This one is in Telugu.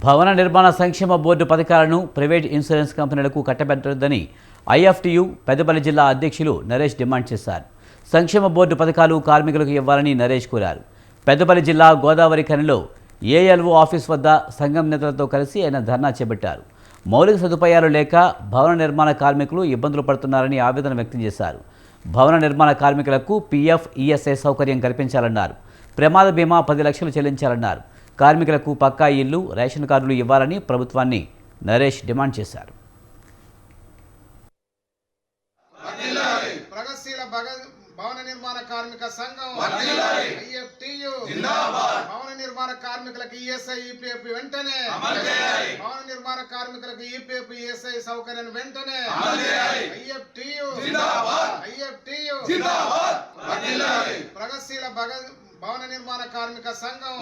భవన నిర్మాణ సంక్షేమ బోర్డు పథకాలను ప్రైవేట్ ఇన్సూరెన్స్ కంపెనీలకు కట్టబెట్టొద్దని ఐఎఫ్టీయూ పెద్దపల్లి జిల్లా అధ్యక్షులు నరేష్ డిమాండ్ చేశారు. సంక్షేమ బోర్డు పథకాలు కార్మికులకు ఇవ్వాలని నరేష్ కోరారు. పెద్దపల్లి జిల్లా గోదావరి ఖనిలో ఏఎల్ఓ ఆఫీస్ వద్ద సంఘం నేతలతో కలిసి ఆయన ధర్నా చేపట్టారు. మౌలిక సదుపాయాలు లేక భవన నిర్మాణ కార్మికులు ఇబ్బందులు పడుతున్నారని ఆవేదన వ్యక్తం చేశారు. భవన నిర్మాణ కార్మికులకు పీఎఫ్ ఈఎస్ఐ సౌకర్యం కల్పించాలన్నారు. ప్రమాద బీమా పది లక్షలు చెల్లించాలన్నారు. కార్మికులకు పక్కా ఇల్లు రేషన్ కార్డులు ఇవ్వాలని ప్రభుత్వాన్ని నరేష్ డిమాండ్ చేశారు. భవన నిర్మాణ కార్మిక సంఘం. ఐఎఫ్టియు. భవన నిర్మాణ కార్మికులకు ఈఎస్ఐ ఈపీఎఫ్ వెంటనే. భవన నిర్మాణ కార్మికులకు ఈపీఎఫ్ ఈఎస్ఐ సౌకర్యం వెంటనే. ఐఎఫ్టియు. ఐఎఫ్టియు. ప్రగతిశీల భవన నిర్మాణ కార్మిక సంఘం.